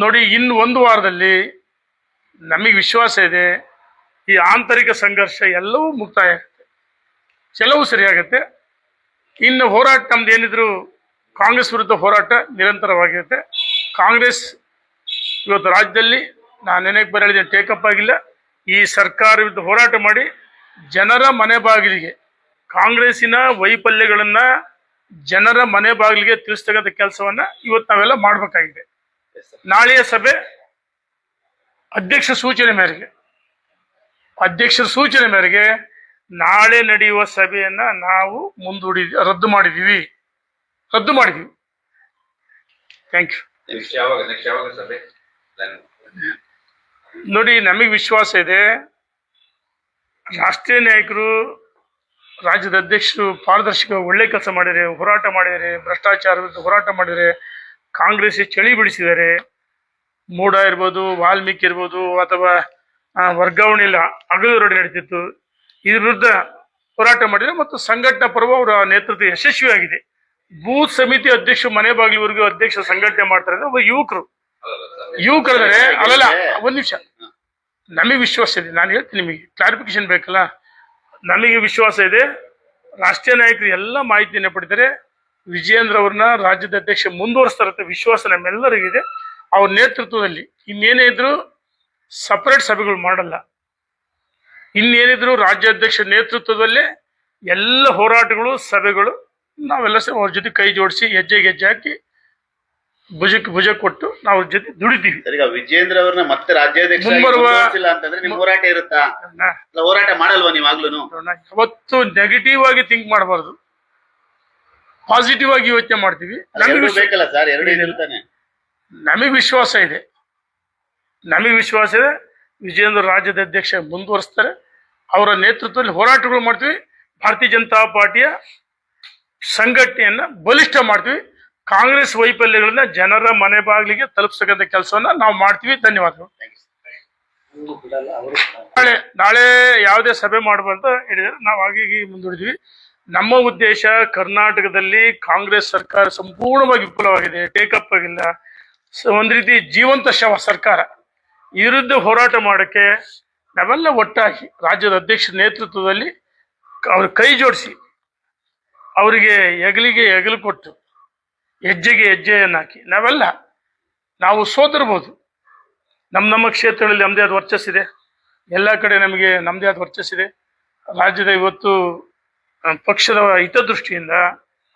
ನೋಡಿ, ಇನ್ನು ಒಂದು ವಾರದಲ್ಲಿ ನಮಗೆ ವಿಶ್ವಾಸ ಇದೆ, ಈ ಆಂತರಿಕ ಸಂಘರ್ಷ ಎಲ್ಲವೂ ಮುಕ್ತಾಯ ಆಗುತ್ತೆ. ಕೆಲವು ಸರಿಯಾಗುತ್ತೆ. ಇನ್ನು ಹೋರಾಟ, ನಮ್ದು ಏನಿದ್ರು ಕಾಂಗ್ರೆಸ್ ವಿರುದ್ಧ ಹೋರಾಟ ನಿರಂತರವಾಗಿರುತ್ತೆ. ಕಾಂಗ್ರೆಸ್ ಇವತ್ತು ರಾಜ್ಯದಲ್ಲಿ, ನಾನು ನೆನೆಗೆ ಬರಲಿದೆ ಟೇಕಪ್ ಆಗಿಲ್ಲ. ಈ ಸರ್ಕಾರ ವಿರುದ್ಧ ಹೋರಾಟ ಮಾಡಿ ಜನರ ಮನೆ ಬಾಗಿಲಿಗೆ, ಕಾಂಗ್ರೆಸ್ಸಿನ ವೈಫಲ್ಯಗಳನ್ನು ಜನರ ಮನೆ ಬಾಗಿಲಿಗೆ ತಿಳಿಸ್ತಕ್ಕಂಥ ಕೆಲಸವನ್ನ ಇವತ್ತು ನಾವೆಲ್ಲ ಮಾಡಬೇಕಾಗಿದೆ. ನಾಳೆಯ ಸಭೆ ಅಧ್ಯಕ್ಷ ಸೂಚನೆ ಮೇರೆಗೆ. ಅಧ್ಯಕ್ಷರ ಸೂಚನೆ ಮೇರೆಗೆ ನಾಳೆ ನಡೆಯುವ ಸಭೆಯನ್ನ ನಾವು ಮುಂದೂಡಿ ರದ್ದು ಮಾಡಿದೀವಿ. ರದ್ದು ಮಾಡಿದೀವಿ. ಥ್ಯಾಂಕ್ ಯು ನೋಡಿ ನಮಗೆ ವಿಶ್ವಾಸ ಇದೆ. ರಾಷ್ಟ್ರೀಯ ನಾಯಕರು ರಾಜ್ಯದ ಅಧ್ಯಕ್ಷರು ಪಾರದರ್ಶಕ ಒಳ್ಳೆ ಕೆಲಸ ಮಾಡಿದರೆ ಹೋರಾಟ ಮಾಡಿದರೆ ಭ್ರಷ್ಟಾಚಾರ ವಿರುದ್ಧ ಹೋರಾಟ ಮಾಡಿದ್ದಾರೆ ಕಾಂಗ್ರೆಸ್ ಚಳಿ ಬಿಡಿಸಿದ್ದಾರೆ ಮೂಡ ಇರ್ಬೋದು, ವಾಲ್ಮೀಕಿ ಇರ್ಬೋದು ಅಥವಾ ವರ್ಗಾವಣೆ ಇಲ್ಲ ಅಗಲು ರೋಡ್ ನಡೀತಿತ್ತು. ಇದ್ರ ವಿರುದ್ಧ ಹೋರಾಟ ಮಾಡಿದರೆ ಮತ್ತು ಸಂಘಟನಾ ಪರ್ವ ಅವರ ನೇತೃತ್ವ ಯಶಸ್ವಿಯಾಗಿದೆ. ಬೂತ್ ಸಮಿತಿ ಅಧ್ಯಕ್ಷ ಮನೆ ಬಾಗಿಲಿವರೆಗೂ ಅಧ್ಯಕ್ಷ ಸಂಘಟನೆ ಮಾಡ್ತಾರೆ ಅಂದ್ರೆ ಒಬ್ಬ ಯುವಕರು. ಸರ್ ಯುವಕರಿದ್ದಾರೆ ಅಲ್ಲಲ್ಲ, ಒಂದ್ ನಿಮಿಷ. ನಮಗೆ ವಿಶ್ವಾಸ ಇದೆ. ನಾನು ಹೇಳ್ತೀನಿ ನಿಮಗೆ ಕ್ಲಾರಿಫಿಕೇಶನ್ ಬೇಕಲ್ಲ? ನಮಗೆ ವಿಶ್ವಾಸ ಇದೆ. ರಾಷ್ಟ್ರೀಯ ನಾಯಕರು ಎಲ್ಲ ಮಾಹಿತಿಯನ್ನು ಪಡಿತಾರೆ ವಿಜಯೇಂದ್ರ ಅವ್ರನ್ನ ರಾಜ್ಯದ ಅಧ್ಯಕ್ಷ ಮುಂದುವರಿಸ್ತಾರಂತ ವಿಶ್ವಾಸ ನಮ್ಮೆಲ್ಲರಿಗಿದೆ ಅವ್ರ ನೇತೃತ್ವದಲ್ಲಿ ಇನ್ನೇನೇ ಇದ್ರು ಸಪರೇಟ್ ಸಭೆಗಳು ಮಾಡಲ್ಲ. ಇನ್ನೇನಿದ್ರು ರಾಜ್ಯಾಧ್ಯಕ್ಷ ನೇತೃತ್ವದಲ್ಲೇ ಎಲ್ಲ ಹೋರಾಟಗಳು ಸಭೆಗಳು ನಾವೆಲ್ಲ ಸಹ ಅವ್ರ ಜೊತೆ ಕೈ ಜೋಡಿಸಿ ಹೆಜ್ಜೆ ಗೆಜ್ಜೆ ಹಾಕಿ ಭುಜಕ್ಕೆ ಭುಜ ಕೊಟ್ಟು ನಾವು ಅವ್ರ ಜೊತೆ ದುಡಿತೀವಿ. ಈಗ ವಿಜೇಂದ್ರ ಅವ್ರನ್ನ ಮತ್ತೆ ರಾಜ್ಯಾಧ್ಯಕ್ಷ ಮುಂಬರುವ- ಅಂತಂದ್ರೆ ನಿಮ್ ಹೋರಾಟ ಇರುತ್ತಾ? ಹೋರಾಟ ಮಾಡಲ್ವಾ ನೀವಾಗ್ಲೂ. ಯಾವತ್ತು ನೆಗೆಟಿವ್ ಆಗಿ ಥಿಂಕ್ ಮಾಡಬಾರ್ದು. ಪಾಸಿಟಿವ್ ಆಗಿ ಯೋಚನೆ ಮಾಡ್ತೀವಿ. ನಮಗೆ ಬೇಕಲ್ಲ ಸರ್ ವಿಶ್ವಾಸ ಇದೆ. ನಮಗೆ ವಿಶ್ವಾಸ ಇದೆ. ವಿಜಯೇಂದ್ರ ರಾಜ್ಯದ ಅಧ್ಯಕ್ಷ ಮುಂದುವರಿಸ್ತಾರೆ. ಅವರ ನೇತೃತ್ವದಲ್ಲಿ ಹೋರಾಟಗಳು ಮಾಡ್ತೀವಿ. ಭಾರತೀಯ ಜನತಾ ಪಾರ್ಟಿಯ ಸಂಘಟನೆಯನ್ನ ಬಲಿಷ್ಠ ಮಾಡ್ತೀವಿ. ಕಾಂಗ್ರೆಸ್ ವೈಫಲ್ಯಗಳನ್ನ ಜನರ ಮನೆ ಬಾಗಿಲಿಗೆ ತಲುಪಿಸ್ತಕ್ಕಂಥ ಕೆಲಸವನ್ನ ನಾವು ಮಾಡ್ತೀವಿ. ಧನ್ಯವಾದಗಳು. ನಾಳೆ ನಾಳೆ ಯಾವುದೇ ಸಭೆ ಮಾಡಬಾರ್ದು ಹೇಳಿದ್ರೆ ನಾವು ಹಾಗೆ ಮುಂದುವರಿದ್ವಿ. ನಮ್ಮ ಉದ್ದೇಶ ಕರ್ನಾಟಕದಲ್ಲಿ ಕಾಂಗ್ರೆಸ್ ಸರ್ಕಾರ ಸಂಪೂರ್ಣವಾಗಿ ವಿಫಲವಾಗಿದೆ ಟೇಕಪ್ ಆಗಿಲ್ಲ. ಒಂದು ರೀತಿ ಜೀವಂತ ಶವ ಸರ್ಕಾರ. ವಿರುದ್ಧ ಹೋರಾಟ ಮಾಡೋಕ್ಕೆ ನಾವೆಲ್ಲ ಒಟ್ಟಾಗಿ ರಾಜ್ಯದ ಅಧ್ಯಕ್ಷ ನೇತೃತ್ವದಲ್ಲಿ ಅವ್ರ ಕೈ ಜೋಡಿಸಿ ಅವರಿಗೆ ಹೆಗಲಿಗೆ ಹೆಗಲು ಕೊಟ್ಟು ಹೆಜ್ಜೆಗೆ ಹೆಜ್ಜೆಯನ್ನು ಹಾಕಿ ನಾವೆಲ್ಲ ನಾವು ಸೋತಿರ್ಬೋದು ನಮ್ಮ ನಮ್ಮ ಕ್ಷೇತ್ರಗಳಲ್ಲಿ ನಮ್ಮದೇ ಆದ ವರ್ಚಸ್ಸಿದೆ. ಎಲ್ಲ ಕಡೆ ನಮಗೆ ನಮ್ಮದೇ ಆದ ವರ್ಚಸ್ಸಿದೆ. ರಾಜ್ಯದ ಇವತ್ತು ಆ, ಪಕ್ಷದ ಹಿತದೃಷ್ಟಿಯಿಂದ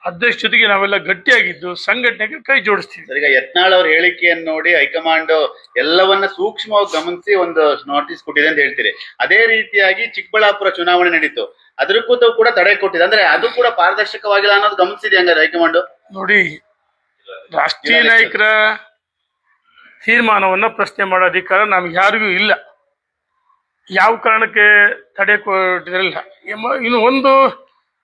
ಅಧ್ಯಕ್ಷ ಜೊತೆಗೆ ನಾವೆಲ್ಲ ಗಟ್ಟಿಯಾಗಿದ್ದು ಸಂಘಟನೆಗೆ ಕೈ ಜೋಡಿಸ್ತೀವಿ. ಸರ್ ಈಗ ಯತ್ನಾಳ್ ಅವ್ರ ಹೇಳಿಕೆಯನ್ನು ನೋಡಿ ಹೈಕಮಾಂಡ್ ಎಲ್ಲವನ್ನ ಸೂಕ್ಷ್ಮವಾಗಿ ಗಮನಿಸಿ ಒಂದು ನೋಟಿಸ್ ಕೊಟ್ಟಿದೆ ಅಂತ ಹೇಳ್ತೀರಿ. ಅದೇ ರೀತಿಯಾಗಿ ಚಿಕ್ಕಬಳ್ಳಾಪುರ ಚುನಾವಣೆ ನಡೀತು. ಅದಕ್ಕೂ ಕೂಡ ತಡೆ ಕೊಟ್ಟಿದೆ. ಅಂದ್ರೆ ಅದು ಕೂಡ ಪಾರದರ್ಶಕವಾಗಿಲ್ಲ ಅನ್ನೋದು ಗಮನಿಸಿದೆ ಹಂಗಾರೆ ಹೈಕಮಾಂಡ್? ನೋಡಿ ರಾಷ್ಟ್ರೀಯ ನಾಯಕರ ತೀರ್ಮಾನವನ್ನ ಪ್ರಶ್ನೆ ಮಾಡೋ ಅಧಿಕಾರ ನಮ್ಗೆ ಯಾರಿಗೂ ಇಲ್ಲ. ಯಾವ ಕಾರಣಕ್ಕೆ ತಡೆ ಕೊಟ್ಟಿರಲಿಲ್ಲ. ಇನ್ನು ಒಂದು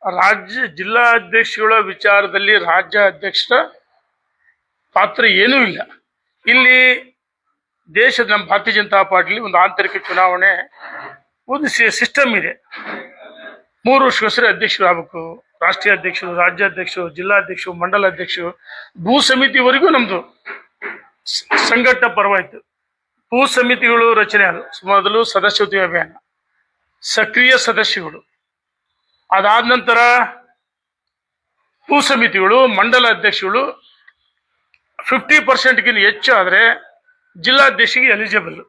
ರಾಜ್ಯ ಜಿಲ್ಲಾ ಅಧ್ಯಕ್ಷಗಳ ವಿಚಾರದಲ್ಲಿ ರಾಜ್ಯ ಅಧ್ಯಕ್ಷರ ಪಾತ್ರ ಏನೂ ಇಲ್ಲ. ಇಲ್ಲಿ ದೇಶದ ನಮ್ಮ ಭಾರತೀಯ ಜನತಾ ಪಾರ್ಟಿಲಿ ಒಂದು ಆಂತರಿಕ ಚುನಾವಣೆ ಒಂದು ಸಿಸ್ಟಮ್ ಇದೆ. ಮೂರು ವರ್ಷಕ್ಕೋಸ್ಕರ ಅಧ್ಯಕ್ಷರು ಆಗಬೇಕು ರಾಷ್ಟ್ರೀಯ ಅಧ್ಯಕ್ಷರು ರಾಜ್ಯಾಧ್ಯಕ್ಷರು ಜಿಲ್ಲಾಧ್ಯಕ್ಷರು ಮಂಡಲ ಅಧ್ಯಕ್ಷರು, ಭೂ ಸಮಿತಿವರೆಗೂ ಸಂಘಟನೆ ಸಂಘಟನಾ ಪರವಾಯಿತು ಭೂ ಸಮಿತಿಗಳು ರಚನೆ ಅದು. ಮೊದಲು ಸದಸ್ಯತ್ವ ಅಭಿಯಾನ. ಸಕ್ರಿಯ ಸದಸ್ಯಗಳು. ಅದಾದ ನಂತರ ಭೂ ಸಮಿತಿಗಳು, ಮಂಡಲ ಅಧ್ಯಕ್ಷಗಳು ಫಿಫ್ಟಿ ಪರ್ಸೆಂಟ್ಗಿಂತ ಹೆಚ್ಚು ಆದರೆ ಜಿಲ್ಲಾಧ್ಯಕ್ಷಿಗೆ ಎಲಿಜಿಬಲ್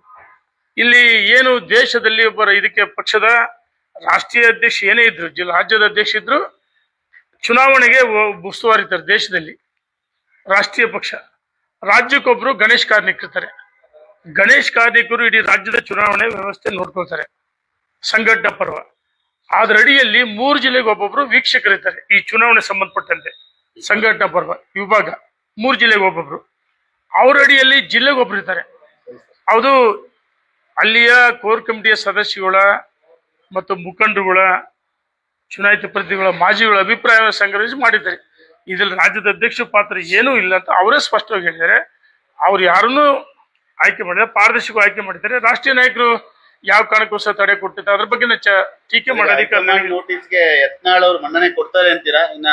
ಇಲ್ಲಿ ಏನು ದೇಶದಲ್ಲಿ ಒಬ್ಬರ ಇದಕ್ಕೆ ಪಕ್ಷದ ರಾಷ್ಟ್ರೀಯ ಅಧ್ಯಕ್ಷ ಏನೇ ಇದ್ರು, ಜಿಲ್ಲಾ ರಾಜ್ಯದ ಅಧ್ಯಕ್ಷ ಇದ್ರು, ಚುನಾವಣೆಗೆ ಉಸ್ತುವಾರಿ ಉಸ್ತುವಾರಿತಾರೆ ದೇಶದಲ್ಲಿ. ರಾಷ್ಟ್ರೀಯ ಪಕ್ಷ. ರಾಜ್ಯಕ್ಕೊಬ್ರು ಗಣೇಶ್ ಕಾರ್ನಿಕ್ ಇರ್ತಾರೆ. ಗಣೇಶ್ ಕಾರ್ಣಿಕರು ಇಡೀ ರಾಜ್ಯದ ಚುನಾವಣೆ ವ್ಯವಸ್ಥೆ ನೋಡ್ಕೊಳ್ತಾರೆ. ಸಂಘಟನಾ ಪರ್ವ. ಅದ್ರ ಅಡಿಯಲ್ಲಿ ಮೂರು ಜಿಲ್ಲೆಗೆ ಒಬ್ಬೊಬ್ರು ವೀಕ್ಷಕರಿದ್ದಾರೆ. ಈ ಚುನಾವಣೆ ಸಂಬಂಧಪಟ್ಟಂತೆ ಸಂಘಟನಾ ಪರ್ವ, ವಿಭಾಗ ಮೂರು ಜಿಲ್ಲೆಗೆ ಒಬ್ಬೊಬ್ರು. ಅವರ ಅಡಿಯಲ್ಲಿ ಜಿಲ್ಲೆಗೆ ಒಬ್ರು ಇದ್ದಾರೆ. ಅದು ಅಲ್ಲಿಯ ಕೋರ್ ಕಮಿಟಿಯ ಸದಸ್ಯಗಳ ಮತ್ತು ಮುಖಂಡರುಗಳ, ಚುನಾಯಿತ ಪ್ರತಿನಿಧಿಗಳ ಮಾಜಿಗಳ ಅಭಿಪ್ರಾಯ ಸಂಗ್ರಹಿಸಿ ಮಾಡಿದ್ದಾರೆ. ಇದ್ರಲ್ಲಿ ರಾಜ್ಯದ ಅಧ್ಯಕ್ಷ ಪಾತ್ರ ಏನೂ ಇಲ್ಲ ಅಂತ ಅವರೇ ಸ್ಪಷ್ಟವಾಗಿ ಹೇಳಿದ್ದಾರೆ. ಅವ್ರು ಯಾರನ್ನೂ ಆಯ್ಕೆ ಮಾಡಿದ್ದಾರೆ ಪಾರದರ್ಶಕ ಆಯ್ಕೆ ಮಾಡಿದ್ದಾರೆ. ರಾಷ್ಟ್ರೀಯ ನಾಯಕರು ಯಾವ ಕಾರಣಕ್ಕೋಸ್ಕರ ತಡೆ ಕೊಟ್ಟಿದ್ದಾರೆ ಅದ್ರ ಬಗ್ಗೆ ಚ ಟೀಕೆ ಮಾಡೋದಕ್ಕೆ ನೋಟಿಸ್ಗೆ ಯತ್ನಾಳ್ ಅವ್ರು ಮನ್ನಣೆ ಕೊಡ್ತಾರೆ ಅಂತೀರಾ? ಇನ್ನ